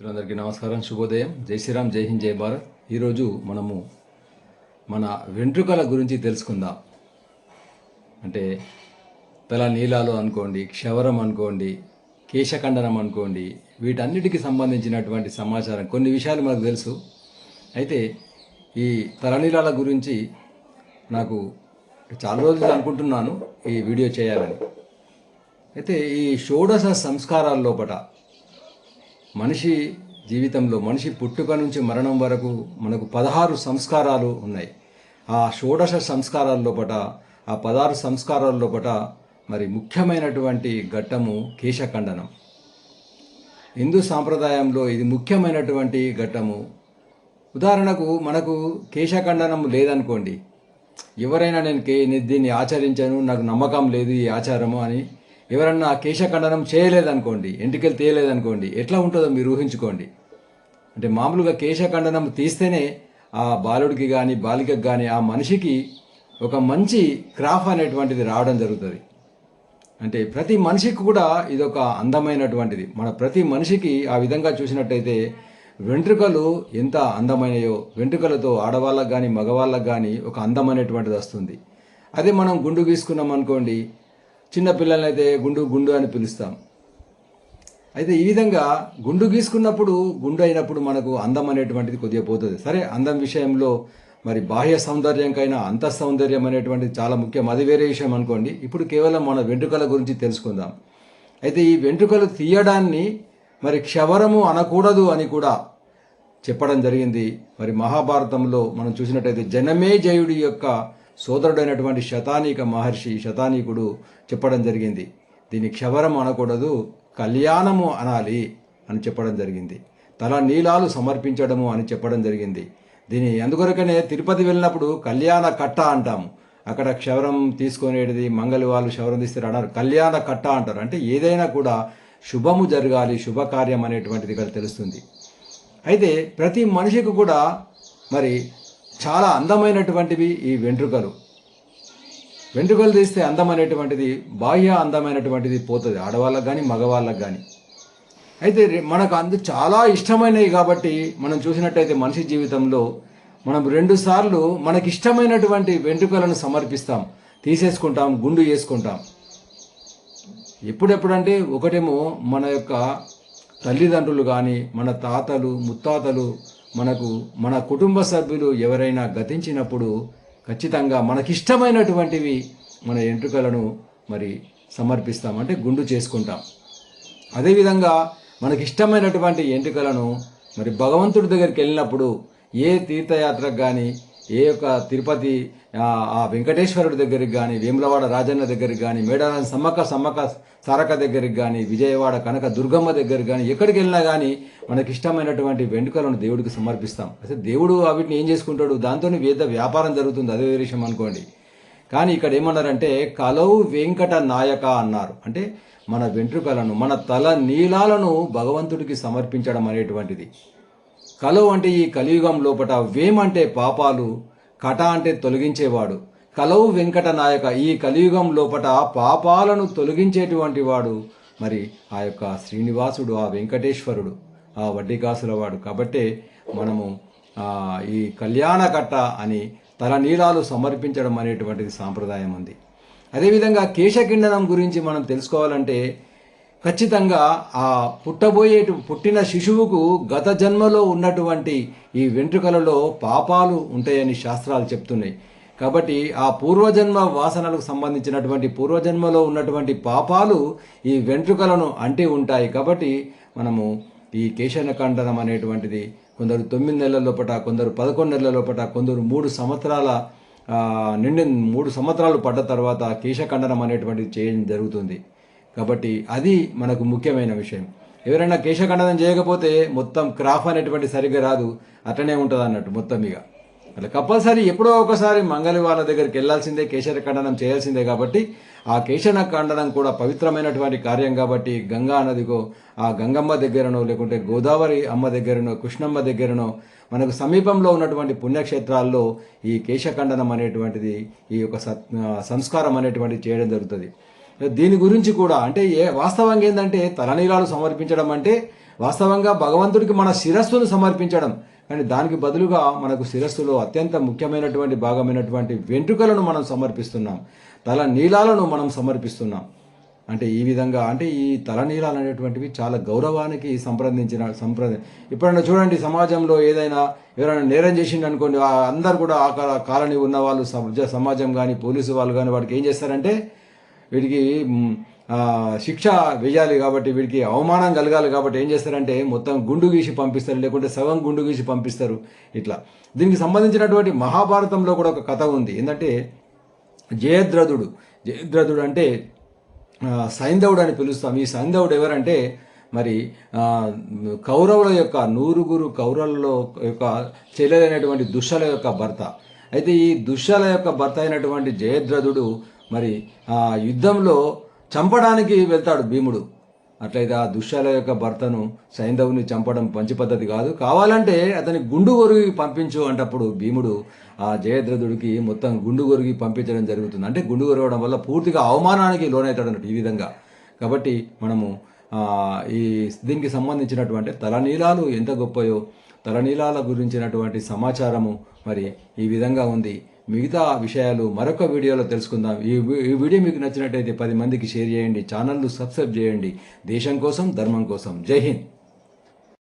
మిత్రులందరికీ నమస్కారం. శుభోదయం. జై శ్రీరామ్ జై హింద్ జై భారత్. ఈరోజు మనము మన వెంట్రుకల గురించి తెలుసుకుందాం. అంటే తల నీలాలు అనుకోండి క్షవరం అనుకోండి కేశఖండనం అనుకోండి వీటన్నిటికి సంబంధించినటువంటి సమాచారం. కొన్ని విషయాలు మనకు తెలుసు. అయితే ఈ తలనీలాల గురించి నాకు చాలా రోజులు అనుకుంటున్నాను ఈ వీడియో చేయాలని. అయితే ఈ షోడశ సంస్కారాల లోపల మనిషి జీవితంలో మనిషి పుట్టుక నుంచి మరణం వరకు మనకు పదహారు సంస్కారాలు ఉన్నాయి. ఆ షోడశ సంస్కారాల లోపట ఆ పదహారు సంస్కారాల లోపట మరి ముఖ్యమైనటువంటి ఘట్టము కేశఖండనం. హిందూ సాంప్రదాయంలో ఇది ముఖ్యమైనటువంటి ఘట్టము. ఉదాహరణకు మనకు కేశఖండనం లేదనుకోండి. ఎవరైనా నేను కే దీన్ని ఆచరించాను నాకు నమ్మకం లేదు ఈ ఆచారము అని ఎవరన్నా కేశఖండనం చేయలేదనుకోండి ఎంటికలు తీయలేదనుకోండి ఎట్లా ఉంటుందో మీరు ఊహించుకోండి. అంటే మామూలుగా కేశఖండనం తీస్తేనే ఆ బాలుడికి కానీ బాలికకు కానీ ఆ మనిషికి ఒక మంచి క్రాఫ్ అనేటువంటిది రావడం జరుగుతుంది. అంటే ప్రతి మనిషికి కూడా ఇదొక అందమైనటువంటిది. మన ప్రతి మనిషికి ఆ విధంగా చూసినట్టయితే వెంట్రుకలు ఎంత అందమైనయో వెంట్రుకలతో ఆడవాళ్ళకు కానీ మగవాళ్ళకు కానీ ఒక అందమైనటువంటిది వస్తుంది. అదే మనం గుండు గీసుకున్నాం అనుకోండి చిన్న పిల్లలైతే గుండు గుండు అని పిలుస్తాం. అయితే ఈ విధంగా గుండు గీసుకున్నప్పుడు గుండు అయినప్పుడు మనకు అందం అనేటువంటిది కొద్దిగా పోతుంది. సరే అందం విషయంలో మరి బాహ్య సౌందర్యంకైనా అంత సౌందర్యం అనేటువంటిది చాలా ముఖ్యం. అది వేరే విషయం అనుకోండి. ఇప్పుడు కేవలం మన వెంట్రుకల గురించి తెలుసుకుందాం. అయితే ఈ వెంట్రుకలు తీయడాన్ని మరి క్షవరము అనకూడదు అని కూడా చెప్పడం జరిగింది. మరి మహాభారతంలో మనం చూసినట్టయితే జనమే జయుడి యొక్క సోదరుడైనటువంటి శతానీక మహర్షి శతానీకుడు చెప్పడం జరిగింది. దీన్ని క్షవరం అనకూడదు కళ్యాణము అనాలి అని చెప్పడం జరిగింది. తల నీలాలు సమర్పించడము అని చెప్పడం జరిగింది. దీని అందుకొరకనే తిరుపతి వెళ్ళినప్పుడు కళ్యాణ కట్ట అంటాము. అక్కడ క్షవరం తీసుకునేది మంగళ వాళ్ళు క్షవరం తీస్తారు అన్నారు. కళ్యాణ కట్ట అంటారు. అంటే ఏదైనా కూడా శుభము జరగాలి శుభకార్యం అనేటువంటిది ఇక్కడ తెలుస్తుంది. అయితే ప్రతి మనిషికి కూడా మరి చాలా అందమైనటువంటివి ఈ వెంట్రుకలు. వెంట్రుకలు తీస్తే అందమైనటువంటిది బాహ్య అందమైనటువంటిది పోతుంది ఆడవాళ్ళకు కానీ మగవాళ్ళకి కానీ అయితే మనకు అందు చాలా ఇష్టమైనవి కాబట్టి మనం చూసినట్టయితే మనిషి జీవితంలో మనం రెండు సార్లు మనకి ఇష్టమైనటువంటి వెంట్రుకలను సమర్పిస్తాం. తీసేసుకుంటాం గుండు చేసుకుంటాం. ఎప్పుడెప్పుడంటే ఒకటేమో మన యొక్క తల్లిదండ్రులు కానీ మన తాతలు ముత్తాతలు మనకు మన కుటుంబ సభ్యులు ఎవరైనా గతించినప్పుడు ఖచ్చితంగా మనకిష్టమైనటువంటివి మన ఎంట్రుకలను మరి సమర్పిస్తాం అంటే గుండు చేసుకుంటాం. అదేవిధంగా మనకిష్టమైనటువంటి ఎంట్రుకలను మరి భగవంతుడి దగ్గరికి వెళ్ళినప్పుడు ఏ తీర్థయాత్రకు కానీ ఏ యొక్క తిరుపతి ఆ, వెంకటేశ్వరుడి దగ్గరికి కానీ వేములవాడ రాజన్న దగ్గరికి కానీ మేడారం సమ్మక్క సమ్మక్క సారక దగ్గరికి కానీ విజయవాడ కనక దుర్గమ్మ దగ్గరికి కానీ ఎక్కడికి వెళ్ళినా కానీ మనకి ఇష్టమైనటువంటి వెంట్రుకలను దేవుడికి సమర్పిస్తాం. అయితే దేవుడు వాటిని ఏం చేసుకుంటాడు? దాంతో వేద వ్యాపారం జరుగుతుంది. అదే విషయం అనుకోండి. కానీ ఇక్కడ ఏమన్నారంటే కలవు వెంకట నాయక అన్నారు. అంటే మన వెంట్రుకలను మన తల నీలాలను భగవంతుడికి సమర్పించడం అనేటువంటిది. కలో అంటే ఈ కలియుగం లోపట వేమంటే పాపాలు కట అంటే తొలగించేవాడు. కలవు వెంకట నాయక ఈ కలియుగం లోపట పాపాలను తొలగించేటువంటి వాడు. మరి ఆ యొక్క శ్రీనివాసుడు ఆ వెంకటేశ్వరుడు ఆ వడ్డీకాసుల వాడు కాబట్టే మనము ఈ కళ్యాణ కట్ట అని తలనీలాలు సమర్పించడం అనేటువంటిది సాంప్రదాయం ఉంది. అదేవిధంగా కేశకిండనం గురించి మనం తెలుసుకోవాలంటే ఖచ్చితంగా ఆ పుట్టబోయే పుట్టిన శిశువుకు గత జన్మలో ఉన్నటువంటి ఈ వెంట్రుకలలో పాపాలు ఉంటాయని శాస్త్రాలు చెప్తున్నాయి. కాబట్టి ఆ పూర్వజన్మ వాసనలకు సంబంధించినటువంటి పూర్వజన్మలో ఉన్నటువంటి పాపాలు ఈ వెంట్రుకలను అంటి ఉంటాయి. కాబట్టి మనము ఈ కేశనఖండనం అనేటువంటిది కొందరు తొమ్మిది నెలల లోపట కొందరు పదకొండు నెలల లోపట కొందరు మూడు సంవత్సరాల నిండి మూడు సంవత్సరాలు పడ్డ తర్వాత కేశఖండనం అనేటువంటిది చేయడం జరుగుతుంది. కాబట్టి అది మనకు ముఖ్యమైన విషయం. ఎవరైనా కేశఖండనం చేయకపోతే మొత్తం క్రాఫ్ అనేటువంటి సరిగ్గా రాదు అట్లనే ఉంటుంది అన్నట్టు మొత్తం ఇక అట్లా కంపల్సరీ ఎప్పుడో ఒకసారి మంగళి వాళ్ళ దగ్గరికి వెళ్ళాల్సిందే కేశర ఖండనం చేయాల్సిందే కాబట్టి ఆ కేశన ఖండనం కూడా పవిత్రమైనటువంటి కార్యం కాబట్టి గంగా నదికో ఆ గంగమ్మ దగ్గరనో లేకుంటే గోదావరి అమ్మ దగ్గరనో కృష్ణమ్మ దగ్గరనో మనకు సమీపంలో ఉన్నటువంటి పుణ్యక్షేత్రాల్లో ఈ కేశఖండనం అనేటువంటిది ఈ యొక్క సత్ సంస్కారం అనేటువంటిది చేయడం జరుగుతుంది. దీని గురించి కూడా అంటే ఏ వాస్తవంగా ఏంటంటే తలనీలాలు సమర్పించడం అంటే వాస్తవంగా భగవంతుడికి మన శిరస్సును సమర్పించడం. కానీ దానికి బదులుగా మనకు శిరస్సులో అత్యంత ముఖ్యమైనటువంటి భాగమైనటువంటి వెంట్రుకలను మనం సమర్పిస్తున్నాం. తల నీలాలను మనం సమర్పిస్తున్నాం. అంటే ఈ విధంగా అంటే ఈ తలనీలాలు అనేటువంటివి చాలా గౌరవానికి సంప్రదించిన సంప్రద ఇప్పుడన్నా చూడండి సమాజంలో ఏదైనా ఎవరైనా నేరం చేసిండు అనుకోండి అందరు కూడా ఆ కాలనీ ఉన్న వాళ్ళు సమాజం కానీ పోలీసు వాళ్ళు కానీ వాడికి ఏం చేస్తారంటే వీడికి శిక్ష వేయాలి కాబట్టి వీడికి అవమానం కలగాలి కాబట్టి ఏం చేస్తారంటే మొత్తం గుండు గీసి పంపిస్తారు లేకుంటే సగం గుండు గీసి పంపిస్తారు ఇట్లా. దీనికి సంబంధించినటువంటి మహాభారతంలో కూడా ఒక కథ ఉంది. ఏంటంటే జయద్రథుడు జయద్రథుడు అంటే సైంధవుడు అని పిలుస్తాం. ఈ సైంధవుడు ఎవరంటే మరి కౌరవుల యొక్క నూరుగురు కౌరవులలో యొక్క చెల్లెలైనటువంటి దుశ్శల యొక్క భర్త. అయితే ఈ దుశ్శల యొక్క భర్త అయినటువంటి జయద్రథుడు మరి ఆ యుద్ధంలో చంపడానికి వెళ్తాడు భీముడు. అట్లయితే ఆ దుశ్శాల యొక్క భర్తను సైంధవుని చంపడం మంచి పద్ధతి కాదు. కావాలంటే అతని గుండు గొరిగి పంపించు అంటప్పుడు భీముడు ఆ జయద్రథుడికి మొత్తం గుండు గొరిగి పంపించడం జరుగుతుంది. అంటే గుండు గొరగడం వల్ల పూర్తిగా అవమానానికి లోనవుతాడు అన్నట్టు ఈ విధంగా. కాబట్టి మనము ఈ దీనికి సంబంధించినటువంటి తలనీలాలు ఎంత గొప్పయో తలనీలాల గురించినటువంటి సమాచారము మరి ఈ విధంగా ఉంది. మిగతా విషయాలు మరొక వీడియోలో తెలుసుకుందాం. ఈ ఈ వీడియో మీకు నచ్చినట్టయితే పది మందికి షేర్ చేయండి ఛానల్ను సబ్స్క్రైబ్ చేయండి. దేశం కోసం ధర్మం కోసం. జై హింద్.